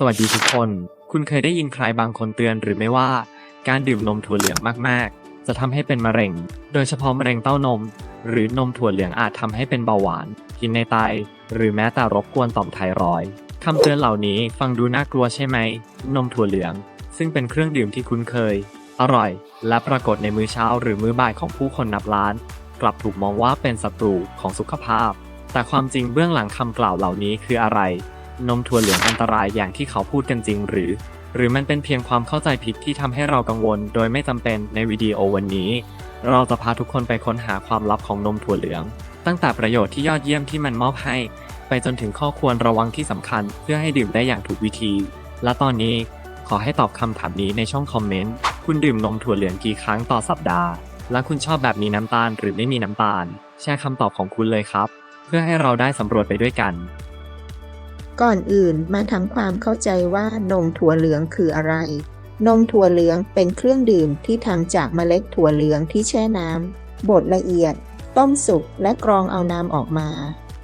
สวัสดีทุกคน คุณเคยได้ยินใครบางคนเตือนหรือไม่ว่า การดื่มนมถั่วเหลืองมากๆ จะทำให้เป็นมะเร็ง โดยเฉพาะมะเร็งเต้านม หรือนมถั่วเหลืองอาจทำให้เป็นเบาหวาน กินในไต หรือแม้แต่รบกวนต่อมไทรอยด์คำเตือนเหล่านี้ฟังดูน่ากลัวใช่ไหม นมถั่วเหลือง ซึ่งเป็นเครื่องดื่มที่คุ้นเคย อร่อย และปรากฏในมื้อเช้าหรือมื้อบ่ายของผู้คนนับล้าน กลับถูกมองว่าเป็นศัตรูของสุขภาพ แต่ความจริงเบื้องหลังคำกล่าวเหล่านี้คืออะไร นมถั่วเหลืองอันตรายอย่างที่เขาพูดกันจริงหรือ หรือมันเป็นเพียงความเข้าใจผิดที่ทำให้เรากังวล โดยไม่จำเป็นในวิดีโอวันนี้ เราจะพาทุกคนไปค้นหาความลับของนมถั่วเหลือง ตั้งแต่ประโยชน์ที่ยอดเยี่ยมที่มันมอบให้ ไปจนถึงข้อควรระวังที่สำคัญ เพื่อให้ดื่มได้อย่างถูกวิธี และตอนนี้ขอให้ตอบคำถามนี้ในช่องคอมเมนต์คุณดื่มนมถั่วเหลืองกี่ครั้งต่อสัปดาห์ และคุณชอบแบบมีน้ำตาลหรือไม่มีน้ำตาล แชร์คำตอบของคุณเลยครับ เพื่อให้เราได้สำรวจไปด้วยกัน ก่อนอื่นมาทำความเข้าใจว่านมถั่วเหลืองคืออะไร นมถั่วเหลืองเป็นเครื่องดื่มที่ทำจากเมล็ดถั่วเหลืองที่แช่น้ำบดละเอียด ต้มสุกและกรองเอาน้ำออกมา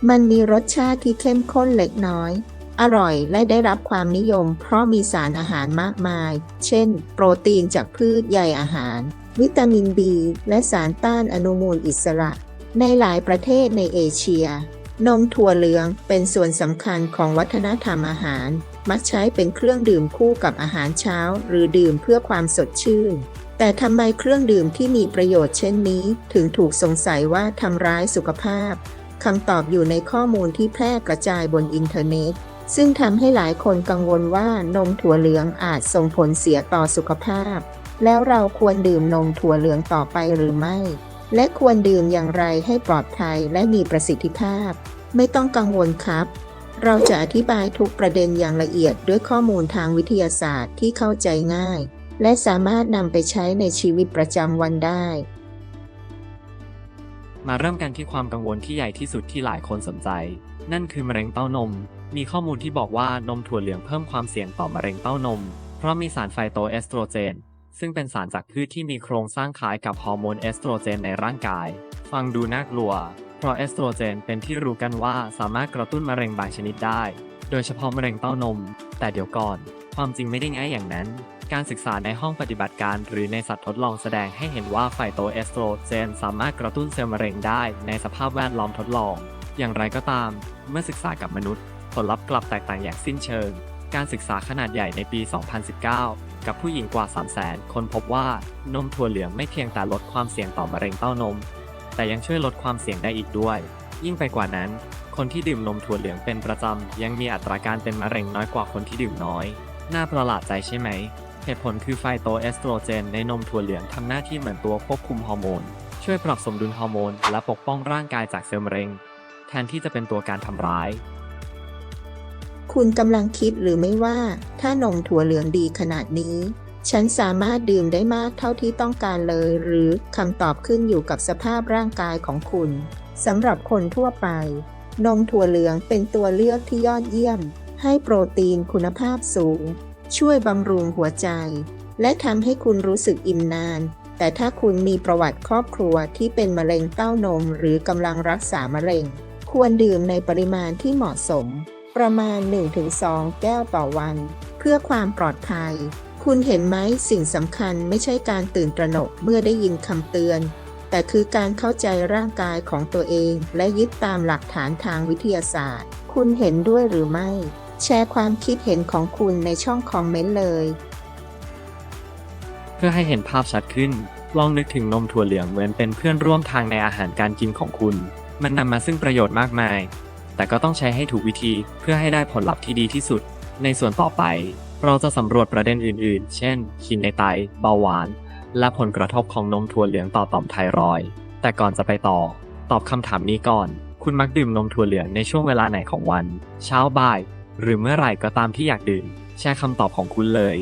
มันมีรสชาติที่เข้มข้นเล็กน้อย อร่อยและได้รับความนิยม เพราะมีสารอาหารมากมาย เช่น โปรตีนจากพืชใยอาหาร วิตามิน B และสารต้านอนุมูลอิสระ ในหลายประเทศในเอเชีย นมถั่วเหลืองเป็นส่วนสำคัญของวัฒนธรรมอาหาร มักใช้เป็นเครื่องดื่มคู่กับอาหารเช้า หรือดื่มเพื่อความสดชื่น แต่ทำไมเครื่องดื่มที่มีประโยชน์เช่นนี้ ถึงถูกสงสัยว่าทำร้ายสุขภาพคำตอบอยู่ในข้อมูลที่แพร่กระจายบนอินเทอร์เน็ต ซึ่งทำให้หลายคนกังวลว่านมถั่วเหลืองอาจส่งผลเสียต่อสุขภาพ แล้วเราควรดื่มนมถั่วเหลืองต่อไปหรือไม่ และควรดื่มอย่างไรให้ปลอดภัยและมีประสิทธิภาพ ไม่ต้องกังวลครับ เราจะอธิบายทุกประเด็นอย่างละเอียดด้วยข้อมูลทางวิทยาศาสตร์ที่เข้าใจง่าย และสามารถนำไปใช้ในชีวิตประจำวันได้ มาเริ่มกันที่ความกังวลที่ใหญ่ที่สุดที่หลายคนสนใจ นั่นคือมะเร็งเต้านม มีข้อมูลที่บอกว่านมถั่วเหลืองเพิ่มความเสี่ยงต่อมะเร็งเต้านม เพราะมีสารไฟโตเอสโตรเจน ซึ่งเป็นสารจากพืชที่มีโครงสร้างคล้ายกับฮอร์โมนเอสโตรเจนในร่างกาย ฟังดูน่ากลัว เพราะเอสโตรเจนเป็นที่รู้กันว่าสามารถกระตุ้นมะเร็งบางชนิดได้ โดยเฉพาะมะเร็งเต้านม แต่เดี๋ยวก่อน ความจริงไม่ได้ง่ายอย่างนั้น การศึกษาในห้องปฏิบัติการหรือในสัตว์ทดลองแสดงให้เห็นว่าไฟโตเอสโตรเจนสามารถกระตุ้นเซลล์มะเร็งได้ในสภาพแวดล้อมทดลอง อย่างไรก็ตาม เมื่อศึกษากับมนุษย์ ผลลัพธ์กลับแตกต่างอย่างสิ้นเชิง การศึกษาขนาดใหญ่ในปี 2019 กับผู้หญิงกว่า 300,000 คนพบว่านมถั่วเหลืองไม่เพียงแต่ลดความเสี่ยงต่อมะเร็งเต้านม แต่ยังช่วยลดความเสี่ยงได้อีกด้วย ยิ่งไปกว่านั้น คนที่ดื่มนมถั่วเหลืองเป็นประจำ ยังมีอัตราการเป็นมะเร็งน้อยกว่าคนที่ดื่มน้อย น่าประหลาดใจใช่ไหม เหตุผลคือไฟโตเอสโตรเจนในนมถั่วเหลืองทำหน้าที่เหมือนตัวควบคุมฮอร์โมน ช่วยปรับสมดุลฮอร์โมน และปกป้องร่างกายจากเซลล์มะเร็ง แทนที่จะเป็นตัวการทำร้าย คุณกำลังคิดหรือไม่ว่า ถ้านมถั่วเหลืองดีขนาดนี้ ฉันสามารถดื่มได้มากเท่าที่ต้องการเลย หรือคำตอบขึ้นอยู่กับสภาพร่างกายของคุณสำหรับคนทั่วไป นมถั่วเหลืองเป็นตัวเลือกที่ยอดเยี่ยม ให้โปรตีนคุณภาพสูง ช่วยบำรุงหัวใจ และทำให้คุณรู้สึกอิ่มนาน แต่ถ้าคุณมีประวัติครอบครัวที่เป็นมะเร็งเต้านมหรือกำลังรักษามะเร็ง ควรดื่มในปริมาณที่เหมาะสม ประมาณ 1-2 แก้วต่อวัน เพื่อความปลอดภัย คุณเห็นไหมสิ่งสำคัญไม่ใช่การตื่นตระหนกเมื่อได้ยินคำเตือน แต่คือการเข้าใจร่างกายของตัวเอง และยึดตามหลักฐานทางวิทยาศาสตร์ คุณเห็นด้วยหรือไม่ แชร์ความคิดเห็นของคุณในช่องคอมเมนต์เลย เพื่อให้เห็นภาพชัดขึ้น ลองนึกถึงนมถั่วเหลืองเหมือนเป็นเพื่อนร่วมทางในอาหารการกินของคุณ มันนำมาซึ่งประโยชน์มากมาย แต่ก็ต้องใช้ให้ถูกวิธีเพื่อให้ได้ผลลัพธ์ที่ดีที่สุด ในส่วนต่อไป เราจะสำรวจประเด็นอื่นๆ เช่นขีดในไต เบาหวาน และผลกระทบของนมถั่วเหลืองต่อต่อมไทรอยด์แต่ก่อนจะไปต่อ ตอบคำถามนี้ก่อน คุณมักดื่มนมถั่วเหลืองในช่วงเวลาไหนของวัน เช้าบ่าย หรือเมื่อไหร่ก็ตามที่อยากดื่ม แชร์คำตอบของคุณเลย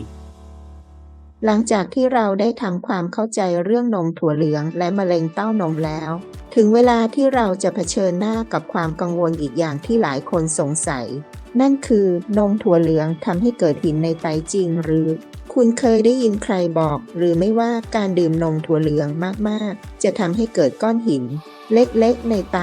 หลังจากที่เราได้ทำความเข้าใจเรื่องนมถั่วเหลืองและมะเร็งเต้านมแล้ว ถึงเวลาที่เราจะเผชิญหน้ากับความกังวลอีกอย่างที่หลายคนสงสัย นั่นคือนมถั่วเหลืองทำให้เกิดหินในไตจริงหรือ คุณเคยได้ยินใครบอก หรือไม่ว่าการดื่มนมถั่วเหลืองมากๆ จะทำให้เกิดก้อนหิน เล็กๆ ในไต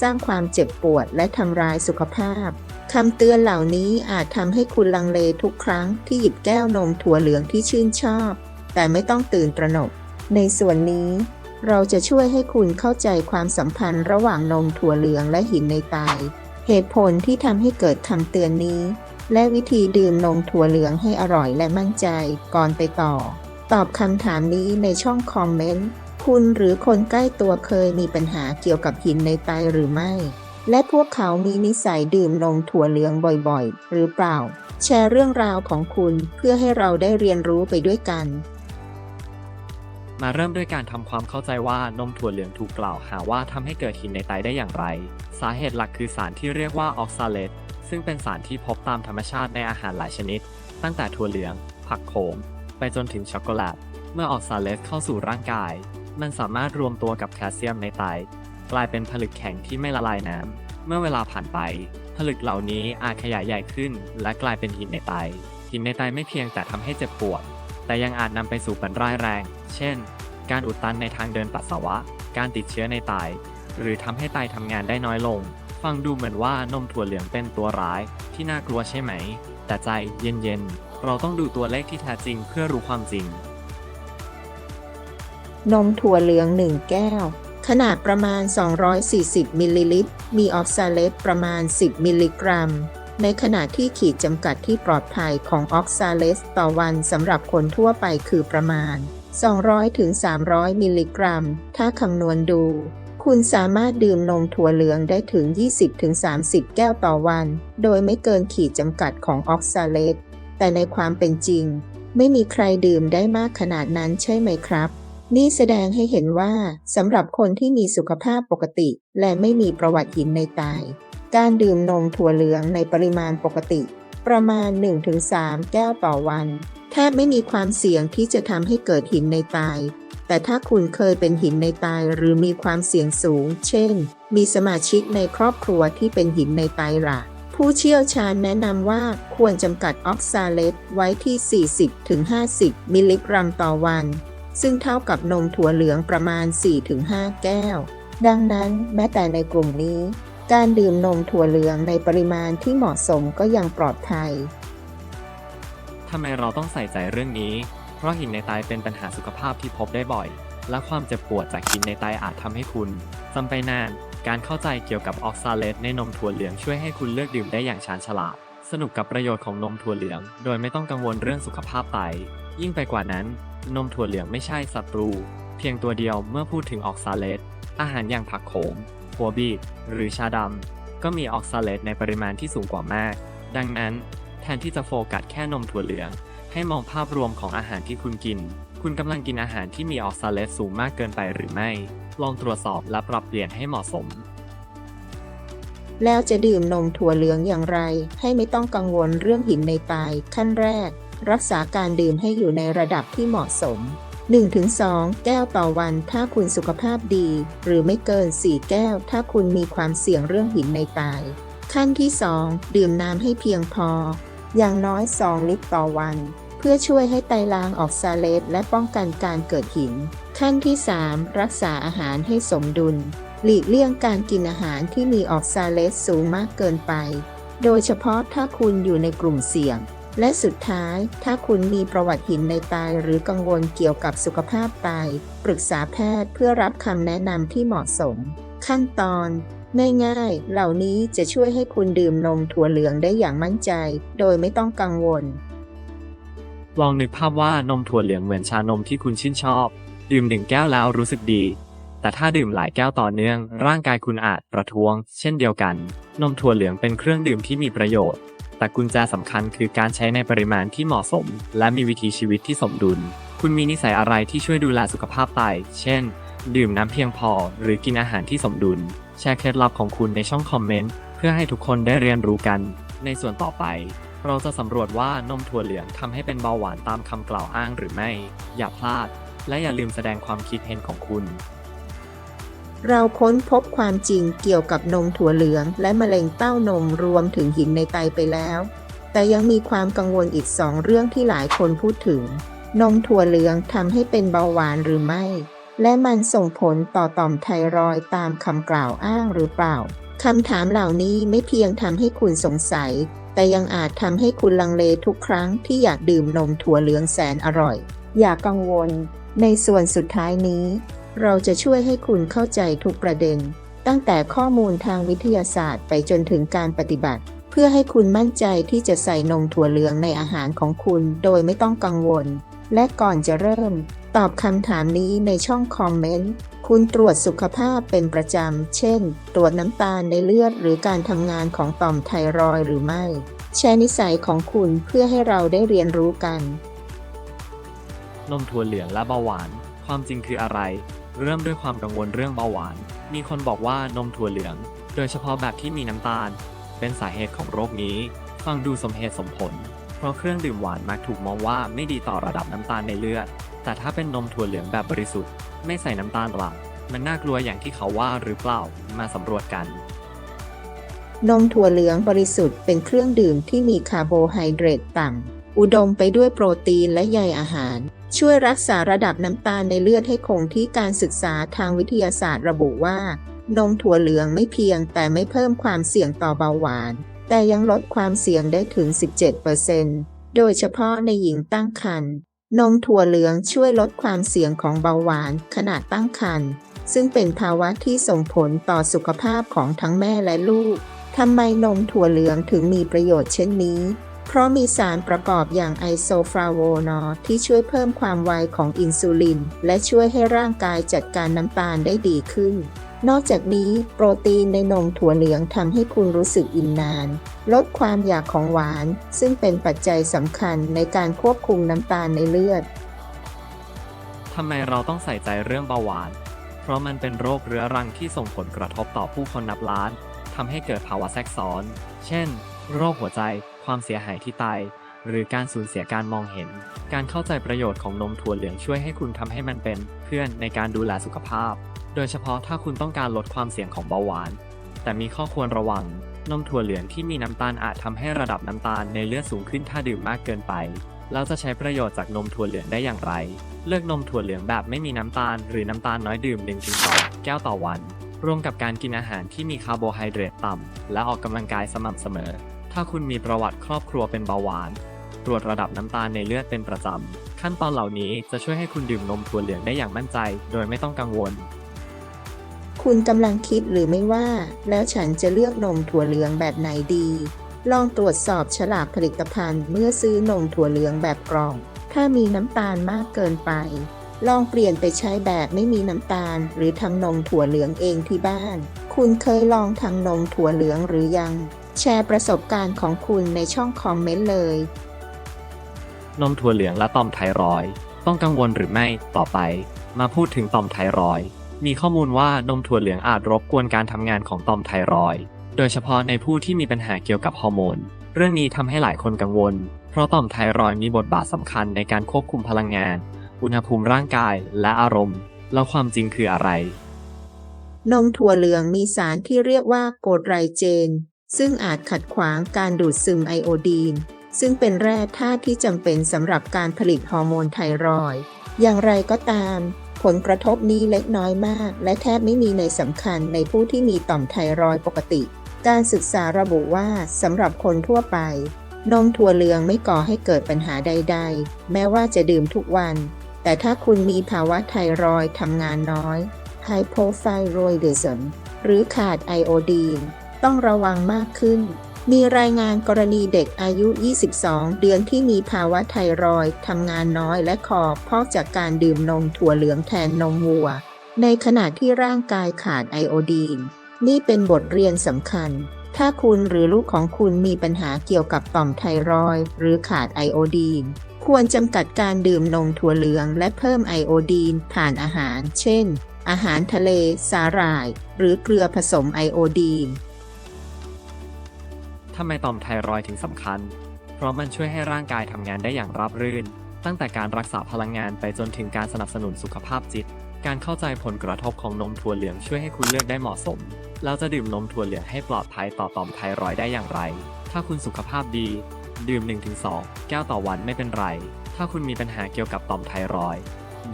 สร้างความเจ็บปวดและทำร้ายสุขภาพ คำเตือนเหล่านี้อาจทำให้คุณลังเลทุกครั้งที่หยิบแก้วนมถั่วเหลืองที่ชื่นชอบ แต่ไม่ต้องตื่นตระหนก ในส่วนนี้ เราจะช่วยให้คุณเข้าใจความสัมพันธ์ระหว่างนมถั่วเหลืองและหินในไตเหตุผลที่ทำให้เกิดคำเตือนนี้ และวิธีดื่มนมถั่วเหลืองให้อร่อยและมั่นใจก่อนไปต่อ ตอบคำถามนี้ในช่องคอมเมนต์ คุณหรือคนใกล้ตัวเคยมีปัญหาเกี่ยวกับหินในไตหรือไม่ และพวกเขามีนิสัยดื่มนมถั่วเหลืองบ่อยๆ หรือเปล่า แชร์เรื่องราวของคุณเพื่อให้เราได้เรียนรู้ไปด้วยกัน มาเริ่มด้วยการทำความเข้าใจว่านมถั่วเหลืองถูกกล่าวหาว่าทำให้เกิดหินในไตได้อย่างไร สาเหตุหลักคือสารที่เรียกว่าออกซาเลตซึ่งเป็นสารที่พบตามธรรมชาติในอาหารหลายชนิด ตั้งแต่ถั่วเหลือง ผักโขม ไปจนถึงช็อกโกแลต เมื่อออกซาเลตเข้าสู่ร่างกาย มันสามารถรวมตัวกับแคลเซียมในไต กลายเป็นผลึกแข็งที่ไม่ละลายน้ำเมื่อเวลาผ่านไป ผลึกเหล่านี้อาจขยายใหญ่ขึ้น และกลายเป็นหินในไตหินในไตไม่เพียงแต่ทำให้เจ็บปวด แต่ยังอาจนำไปสู่ผลร้ายแรง เช่น การอุดตันในทางเดินปัสสาวะ การติดเชื้อในไต หรือทำให้ไตทำงานได้น้อยลง ฟังดูเหมือนว่านมถั่วเหลืองเป็นตัวร้ายที่น่ากลัวใช่ไหม แต่ใจเย็นๆ เราต้องดูตัวเลขที่แท้จริงเพื่อรู้ความจริง นมถั่วเหลือง1แก้ว ขนาดประมาณ 240 มิลลิลิตร มีออกซาเลตประมาณ 10 มิลลิกรัม ในขณะที่ขีดจำกัดที่ปลอดภัยของออกซาเลสต่อวันสำหรับคนทั่วไปคือประมาณ 200 ถึง 300 มิลลิกรัม ถ้าคำนวณดู คุณสามารถดื่มนมถั่วเหลืองได้ถึง 20 ถึง 30 แก้วต่อวัน โดยไม่เกินขีดจำกัดของออกซาเลตแต่ในความเป็นจริง ไม่มีใครดื่มได้มากขนาดนั้นใช่ไหมครับ นี่แสดงให้เห็นว่าสำหรับคนที่มีสุขภาพปกติ และไม่มีประวัติหินในไตการดื่มนมถั่วเหลืองในปริมาณปกติ ประมาณ 1-3 แก้วต่อวันแทบไม่มีความเสี่ยงที่จะทำให้เกิดหินในไตแต่ถ้าคุณเคยเป็นหินในไตหรือมีความเสี่ยงสูง เช่น มีสมาชิกในครอบครัวที่เป็นหินในไตล่ะผู้เชี่ยวชาญแนะนำว่าควรจำกัดออกซาเลตไว้ที่ 40-50 มิลลิกรัมต่อวัน ซึ่งเท่ากับนมถั่วเหลืองประมาณ 4-5 แก้ว ดังนั้นแม้แต่ในกลุ่มนี้ การดื่มนมถั่วเหลืองในปริมาณที่เหมาะสมก็ยังปลอดภัย ทำไมเราต้องใส่ใจเรื่องนี้ เพราะหินในไตเป็นปัญหาสุขภาพที่พบได้บ่อย และความเจ็บปวดจากหินในไตอาจทำให้คุณจำไปนาน การเข้าใจเกี่ยวกับออกซาเลตในนมถั่วเหลืองช่วยให้คุณเลือกดื่มได้อย่างชาญฉลาด สนุกกับประโยชน์ของนมถั่วเหลือง โดยไม่ต้องกังวลเรื่องสุขภาพไต ยิ่งไปกว่านั้น นมถั่วเหลืองไม่ใช่ศัตรู เพียงตัวเดียวเมื่อพูดถึงออกซาเลตอาหารอย่างผักโขมหัวบีบหรือชาดำ ก็มีออกซาเลตในปริมาณที่สูงกว่ามาก ดังนั้น แทนที่จะโฟกัสแค่นมถั่วเหลือง ให้มองภาพรวมของอาหารที่คุณกิน คุณกำลังกินอาหารที่มีออกซาเลตสูงมากเกินไปหรือไม่ ลองตรวจสอบและปรับเปลี่ยนให้เหมาะสม แล้วจะดื่มนมถั่วเหลืองอย่างไร ให้ไม่ต้องกังวลเรื่องหินในไตขั้นแรก รักษาการดื่มให้อยู่ในระดับที่เหมาะสม 1-2 แก้วต่อวันถ้าคุณสุขภาพดี หรือไม่เกิน 4 แก้ว ถ้าคุณมีความเสี่ยงเรื่องหินในไตขั้นที่ 2 ดื่มน้ำให้เพียงพอ อย่างน้อย 2 ลิตรต่อวัน เพื่อช่วยให้ไตล้างออกซาเลตและป้องกันการเกิดหิน ขั้นที่ 3 รักษาอาหารให้สมดุล หลีกเลี่ยงการกินอาหารที่มีออกซาเลตสูงมากเกินไป โดยเฉพาะถ้าคุณอยู่ในกลุ่มเสี่ยง และสุดท้ายถ้าคุณมีประวัติหินในไตหรือกังวลเกี่ยวกับสุขภาพไตปรึกษาแพทย์เพื่อรับคำแนะนำที่เหมาะสม ขั้นตอนง่ายๆ เหล่านี้จะช่วยให้คุณดื่มนมถั่วเหลืองได้อย่างมั่นใจ โดยไม่ต้องกังวล ลองนึกภาพว่านมถั่วเหลืองเหมือนชานมที่คุณชื่นชอบ ดื่มหนึ่งแก้วแล้วรู้สึกดี แต่ถ้าดื่มหลายแก้วต่อเนื่อง ร่างกายคุณอาจประท้วง เช่นเดียวกัน นมถั่วเหลืองเป็นเครื่องดื่มที่มีประโยชน์ แต่กุญแจสำคัญคือการใช้ในปริมาณที่เหมาะสม และมีวิถีชีวิตที่สมดุล คุณมีนิสัยอะไรที่ช่วยดูแลสุขภาพไต เช่น ดื่มน้ำเพียงพอ หรือกินอาหารที่สมดุล แชร์เคล็ดลับของคุณในช่องคอมเมนต์ เพื่อให้ทุกคนได้เรียนรู้กัน ในส่วนต่อไป เราจะสำรวจว่านมถั่วเหลืองทำให้เป็นเบาหวานตามคำกล่าวอ้างหรือไม่ อย่าพลาด และอย่าลืมแสดงความคิดเห็นของคุณ เราค้นพบความจริงเกี่ยวกับนมถั่วเหลือง และมะเร็งเต้านมรวมถึงหินในไตไปแล้ว แต่ยังมีความกังวลอีกสองเรื่องที่หลายคนพูดถึง นมถั่วเหลืองทำให้เป็นเบาหวานหรือไม่ และมันส่งผลต่อต่อมไทรอยตามคำกล่าวอ้างหรือเปล่าคำถามเหล่านี้ไม่เพียงทำให้คุณสงสัย แต่ยังอาจทำให้คุณลังเลทุกครั้งที่อยากดื่มนมถั่วเหลืองแสนอร่อย อย่ากังวล ในส่วนสุดท้ายนี้ เราจะช่วยให้คุณเข้าใจทุกประเด็น ตั้งแต่ข้อมูลทางวิทยาศาสตร์ไปจนถึงการปฏิบัติ เพื่อให้คุณมั่นใจที่จะใส่นมถั่วเหลืองในอาหารของคุณโดยไม่ต้องกังวล และก่อนจะเริ่ม ตอบคำถามนี้ในช่องคอมเมนต์คุณตรวจสุขภาพเป็นประจำ เช่น ตรวจน้ำตาลในเลือดหรือการทำงานของต่อมไทรอยหรือไม่ แชร์นิสัยของคุณเพื่อให้เราได้เรียนรู้กัน นมถั่วเหลืองและเบาหวาน ความจริงคืออะไร เริ่มด้วยความกังวลเรื่องเบาหวาน มีคนบอกว่านมถั่วเหลือง โดยเฉพาะแบบที่มีน้ำตาล เป็นสาเหตุของโรคนี้ ฟังดูสมเหตุสมผล เพราะเครื่องดื่มหวานมักถูกมองว่าไม่ดีต่อระดับน้ำตาลในเลือด แต่ถ้าเป็นนมถั่วเหลืองแบบบริสุทธิ์ ไม่ใส่น้ำตาลหลักมันน่ากลัวอย่างที่เขาว่าหรือเปล่า มาสำรวจกัน นมถั่วเหลืองบริสุทธิ์เป็นเครื่องดื่มที่มีคาร์โบไฮเดรตต่ำ อุดมไปด้วยโปรตีนและใยอาหาร ช่วยรักษาระดับน้ำตาลในเลือดให้คงที่การศึกษาทางวิทยาศาสตร์ระบุว่านมถั่วเหลืองไม่เพียงแต่ไม่เพิ่มความเสี่ยงต่อเบาหวาน แต่ยังลดความเสี่ยงได้ถึง 17%โดยเฉพาะในหญิงตั้งครรภ์นมถั่วเหลืองช่วยลดความเสี่ยงของเบาหวานขณะตั้งครรภ์ซึ่งเป็นภาวะที่ส่งผลต่อสุขภาพของทั้งแม่และลูกทำไมนมถั่วเหลืองถึงมีประโยชน์เช่นนี้ เพราะมีสารประกอบอย่างไอโซฟลาโวนอลที่ช่วยเพิ่มความไวของอินซูลิน และช่วยให้ร่างกายจัดการน้ำตาลได้ดีขึ้น นอกจากนี้ โปรตีนในนมถั่วเหลืองทำให้คุณรู้สึกอิ่มนาน ลดความอยากของหวาน ซึ่งเป็นปัจจัยสำคัญในการควบคุมน้ำตาลในเลือดทำไมเราต้องใส่ใจเรื่องเบาหวาน เพราะมันเป็นโรคเรื้อรังที่ส่งผลกระทบต่อผู้คนนับล้านทำให้เกิดภาวะแทรกซ้อน เช่น โรคหัวใจความเสียหายที่ไตหรือการสูญเสียการมองเห็น การเข้าใจประโยชน์ของนมถั่วเหลืองช่วยให้คุณทำให้มันเป็น เพื่อนในการดูแลสุขภาพ โดยเฉพาะถ้าคุณต้องการลดความเสี่ยงของเบาหวาน แต่มีข้อควรระวัง นมถั่วเหลืองที่มีน้ำตาลอาจทำให้ระดับน้ำตาลในเลือดสูงขึ้นถ้าดื่มมากเกินไปแล้วจะใช้ประโยชน์จากนมถั่วเหลืองได้อย่างไร เลือกนมถั่วเหลืองแบบไม่มีน้ำตาล หรือน้ำตาลน้อยดื่ม 1-2 แก้วต่อวันร่วมกับการกินอาหารที่มีคาร์โบไฮเดรตต่ำ และออกกำลังกายสม่ำเสมอ ถ้าคุณมีประวัติครอบครัวเป็นเบาหวาน ตรวจระดับน้ำตาลในเลือดเป็นประจำ ขั้นตอนเหล่านี้จะช่วยให้คุณดื่มนมถั่วเหลืองได้อย่างมั่นใจ โดยไม่ต้องกังวล คุณกำลังคิดหรือไม่ว่า แล้วฉันจะเลือกนมถั่วเหลืองแบบไหนดี ลองตรวจสอบฉลากผลิตภัณฑ์เมื่อซื้อนมถั่วเหลืองแบบกล่อง ถ้ามีน้ำตาลมากเกินไป ลองเปลี่ยนไปใช้แบบไม่มีน้ำตาล หรือทำนมถั่วเหลืองเองที่บ้าน คุณเคยลองทำนมถั่วเหลืองหรือยัง แชร์ประสบการณ์ของคุณในช่องคอมเมนต์เลย นมถั่วเหลืองและต่อมไทรอยด์ต้องกังวลหรือไม่ต่อไป มาพูดถึงต่อมไทรอยด์มีข้อมูลว่านมถั่วเหลืองอาจรบกวนการทำงานของต่อมไทรอยด์โดยเฉพาะในผู้ที่มีปัญหาเกี่ยวกับฮอร์โมนเรื่องนี้ทำให้หลายคนกังวล เพราะต่อมไทรอยด์มีบทบาทสำคัญในการควบคุมพลังงาน อุณหภูมิร่างกายและอารมณ์ แล้วความจริงคืออะไรนมถั่วเหลืองมีสารที่เรียกว่าโกรดไรเจน ซึ่งอาจขัดขวางการดูดซึมไอโอดีน ซึ่งเป็นแร่ธาตุที่จำเป็นสำหรับการผลิตฮอร์โมนไทรอยด์อย่างไรก็ตาม ผลกระทบนี้เล็กน้อยมาก และแทบไม่มีในสำคัญในผู้ที่มีต่อมไทรอยด์ปกติ การศึกษาระบุว่าสำหรับคนทั่วไป นมถั่วเหลืองไม่ก่อให้เกิดปัญหาใด ๆ แม้ว่าจะดื่มทุกวัน แต่ถ้าคุณมีภาวะไทรอยด์ทำงานน้อย hypothyroidism หรือขาดไอโอดีน ต้องระวังมากขึ้น มีรายงานกรณีเด็กอายุ 22 เดือนที่มีภาวะไทรอยด์ทำงานน้อยและคอพอกจากการดื่มนมถั่วเหลืองแทนนมวัว ในขณะที่ร่างกายขาดไอโอดีน นี่เป็นบทเรียนสำคัญ ถ้าคุณหรือลูกของคุณมีปัญหาเกี่ยวกับต่อมไทรอยด์หรือขาดไอโอดีนควรจำกัดการดื่มนมถั่วเหลืองและเพิ่มไอโอดีนผ่านอาหาร เช่น อาหารทะเล สาหร่าย หรือเกลือผสมไอโอดีน ทำไมต่อมไทรอยด์ถึงสำคัญ เพราะมันช่วยให้ร่างกายทำงานได้อย่างราบรื่น ตั้งแต่การรักษาพลังงานไปจนถึงการสนับสนุนสุขภาพจิต การเข้าใจผลกระทบของนมถั่วเหลืองช่วยให้คุณเลือกได้เหมาะสมแล้วจะดื่มนมถั่วเหลืองให้ปลอดภัยต่อต่อมไทรอยด์ได้อย่างไร ถ้าคุณสุขภาพดี ดื่ม 1-2 แก้วต่อวันไม่เป็นไร ถ้าคุณมีปัญหาเกี่ยวกับต่อมไทรอยด์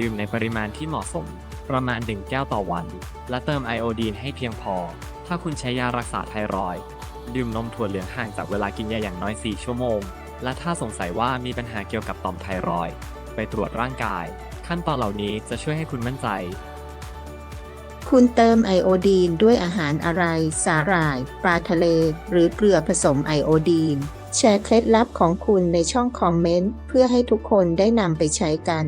ดื่มในปริมาณที่เหมาะสม ประมาณ 1 แก้วต่อวัน และเติมไอโอดีนให้เพียงพอ ถ้าคุณใช้ยารักษาไทรอย ด์ดื่มนมถั่วเหลืองห่างจากเวลากินยาอย่างน้อย 4 ชั่วโมง และถ้าสงสัยว่ามีปัญหาเกี่ยวกับต่อมไทรอยด์ไปตรวจร่างกาย ขั้นตอนเหล่านี้จะช่วยให้คุณมั่นใจ คุณเติมไอโอดีนด้วยอาหารอะไร สาหร่าย ปลาทะเล หรือเกลือผสมไอโอดีน แชร์เคล็ดลับของคุณในช่องคอมเมนต์ เพื่อให้ทุกคนได้นำไปใช้กัน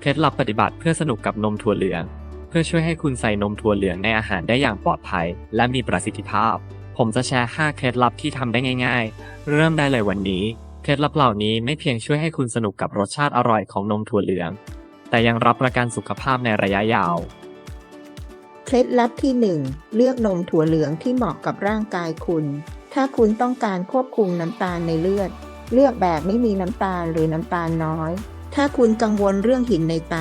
เคล็ดลับปฏิบัติเพื่อสนุกกับนมถั่วเหลือง เพื่อช่วยให้คุณใส่นมถั่วเหลืองในอาหารได้อย่างปลอดภัย และมีประสิทธิภาพ ผมจะแชร์ 5 เคล็ดลับที่ทำได้ง่าย ๆ เริ่มได้เลยวันนี้ เคล็ดลับเหล่านี้ไม่เพียงช่วยให้คุณสนุกกับรสชาติอร่อยของนมถั่วเหลือง แต่ยังรับประกันสุขภาพในระยะยาว เคล็ดลับที่ 1 เลือกนมถั่วเหลืองที่เหมาะกับร่างกายคุณ ถ้าคุณต้องการควบคุมน้ำตาลในเลือด เลือกแบบไม่มีน้ำตาลหรือน้ำตาลน้อย ถ้าคุณกังวลเรื่องหินในไต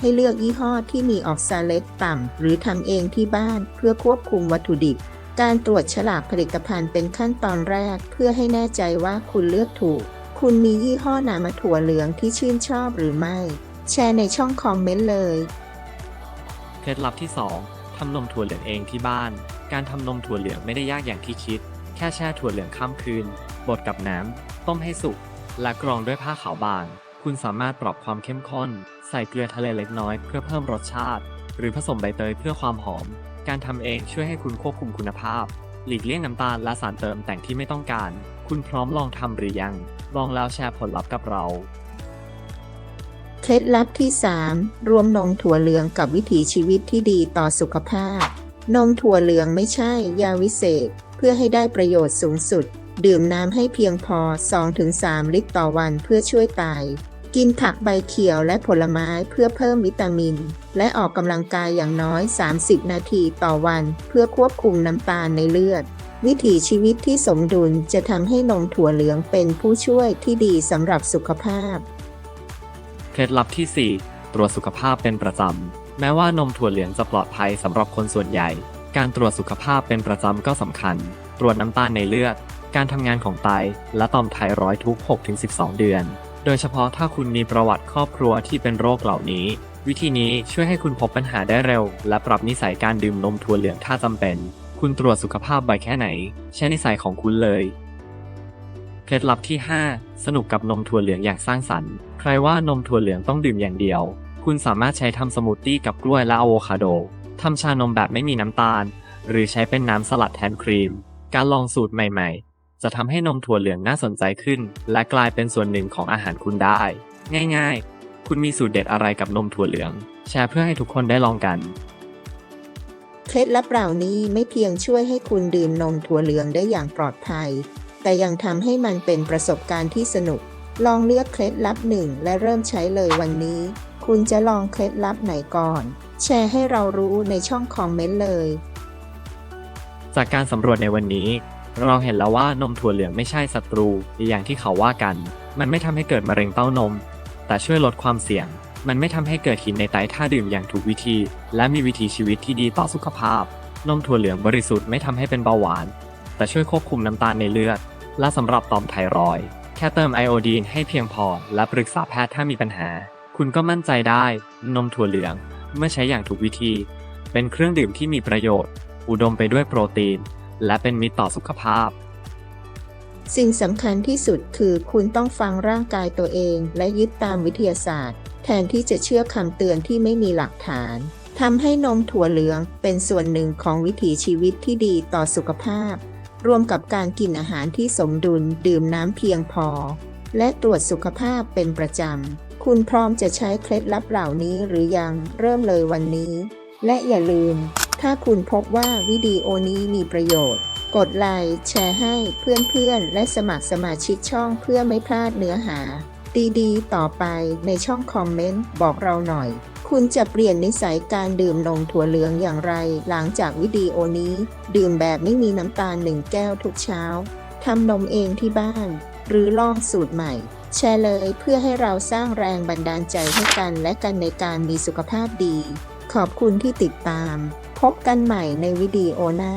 ให้เลือกยี่ห้อที่มีออกซาเลตต่ำ หรือทำเองที่บ้านเพื่อควบคุมวัตถุดิบ การตรวจฉลากผลิตภัณฑ์เป็นขั้นตอนแรก เพื่อให้แน่ใจว่าคุณเลือกถูก คุณมียี่ห้อนามถั่วเหลืองที่ชื่นชอบหรือไม่ แชร์ในช่องคอมเมนต์เลย เคล็ดลับที่ 2ทำนมถั่วเหลืองเองที่บ้าน การทำนมถั่วเหลืองไม่ได้ยากอย่างที่คิด แค่แช่ถั่วเหลืองข้ามคืน บดกับน้ำต้มให้สุก และกรองด้วยผ้าขาวบาง คุณสามารถปรับความเข้มข้น ใส่เกลือทะเลเล็กน้อยเพื่อเพิ่มรสชาติ หรือผสมใบเตยเพื่อความหอม การทำเองช่วยให้คุณควบคุมคุณภาพ หลีกเลี่ยงน้ำตาลและสารเติมแต่งที่ไม่ต้องการ คุณพร้อมลองทำหรือยัง ลองแล้วแชร์ผลลัพธ์กับเรา เคล็ดลับที่ 3 รวมนมถั่วเหลืองกับวิถีชีวิตที่ดีต่อสุขภาพ นมถั่วเหลืองไม่ใช่ยาวิเศษ เพื่อให้ได้ประโยชน์สูงสุด ดื่มน้ำให้เพียงพอ 2-3 ลิตรต่อวันเพื่อช่วยไตกินผักใบเขียวและผลไม้เพื่อเพิ่มวิตามิน และออกกำลังกายอย่างน้อย 30 นาทีต่อวัน เพื่อควบคุมน้ำตาลในเลือด วิถีชีวิตที่สมดุลจะทำให้นมถั่วเหลืองเป็นผู้ช่วยที่ดีสำหรับสุขภาพ เคล็ดลับที่ 4 ตรวจสุขภาพเป็นประจำ แม้ว่านมถั่วเหลืองจะปลอดภัยสำหรับคนส่วนใหญ่ การตรวจสุขภาพเป็นประจำก็สำคัญ ตรวจน้ำตาลในเลือด การทำงานของไตและต่อมไทรอยด์ทุก 6-12 เดือน โดยเฉพาะถ้าคุณมีประวัติครอบครัวที่เป็นโรคเหล่านี้ วิธีนี้ช่วยให้คุณพบปัญหาได้เร็ว และปรับนิสัยการดื่มนมถั่วเหลืองถ้าจำเป็น คุณตรวจสุขภาพบ่อยแค่ไหน ใช้นิสัยของคุณเลยเคล็ดลับที่ 5 สนุกกับนมถั่วเหลืองอย่างสร้างสรรค์ ใครว่านมถั่วเหลืองต้องดื่มอย่างเดียว คุณสามารถใช้ทำสมูทตี้กับกล้วยและอะโวคาโดทำชานมแบบไม่มีน้ำตาล หรือใช้เป็นน้ำสลัดแทนครีม การลองสูตรใหม่ ๆ จะทำให้นมถั่วเหลืองน่าสนใจขึ้น และกลายเป็นส่วนหนึ่งของอาหารคุณได้ ง่าย ๆ คุณมีสูตรเด็ดอะไรกับนมถั่วเหลือง แชร์เพื่อให้ทุกคนได้ลองกัน เคล็ดลับเหล่านี้ไม่เพียงช่วยให้คุณดื่มนมถั่วเหลืองได้อย่างปลอดภัย แต่ยังทำให้มันเป็นประสบการณ์ที่สนุก ลองเลือกเคล็ดลับหนึ่งและเริ่มใช้เลยวันนี้ คุณจะลองเคล็ดลับไหนก่อน แชร์ให้เรารู้ในช่องคอมเมนต์เลย จากการสำรวจในวันนี้ เราเห็นแล้วว่านมถั่วเหลืองไม่ใช่ศัตรูอย่างที่เขาว่ากัน มันไม่ทำให้เกิดมะเร็งเต้านม แต่ช่วยลดความเสี่ยง มันไม่ทำให้เกิดหินในไตถ้าดื่มอย่างถูกวิธี และมีวิถีชีวิตที่ดีต่อสุขภาพ นมถั่วเหลืองบริสุทธิ์ไม่ทำให้เป็นเบาหวาน แต่ช่วยควบคุมน้ำตาลในเลือด และสำหรับต่อมไทรอยด์แค่เติมไอโอดีนให้เพียงพอ และปรึกษาแพทย์ถ้ามีปัญหา คุณก็มั่นใจได้ นมถั่วเหลือง เมื่อใช้อย่างถูกวิธี เป็นเครื่องดื่มที่มีประโยชน์ อุดมไปด้วยโปรตีน และเป็นมิตรต่อสุขภาพ สิ่งสำคัญที่สุดคือคุณต้องฟังร่างกายตัวเอง และยึดตามวิทยาศาสตร์ แทนที่จะเชื่อคำเตือนที่ไม่มีหลักฐานทำให้นมถั่วเหลืองเป็นส่วนหนึ่งของวิถีชีวิตที่ดีต่อสุขภาพ รวมกับการกินอาหารที่สมดุลดื่มน้ำเพียงพอ และตรวจสุขภาพเป็นประจำ คุณพร้อมจะใช้เคล็ดลับเหล่านี้หรือยังเริ่มเลยวันนี้ และอย่าลืม ถ้าคุณพบว่าวิดีโอนี้มีประโยชน์ กดไลค์แชร์ให้เพื่อนๆ และสมัครสมาชิกช่องเพื่อไม่พลาดเนื้อหา ดีๆ ต่อไปในช่องคอมเมนต์บอกเราหน่อย คุณจะเปลี่ยนนิสัยการดื่มนมถั่วเหลืองอย่างไร หลังจากวิดีโอนี้ ดื่มแบบไม่มีน้ำตาลหนึ่งแก้วทุกเช้าทำนมเองที่บ้าน หรือลองสูตรใหม่ แชร์เลยเพื่อให้เราสร้างแรงบันดาลใจให้กันและกันในการมีสุขภาพดี ขอบคุณที่ติดตาม พบกันใหม่ในวิดีโอหน้า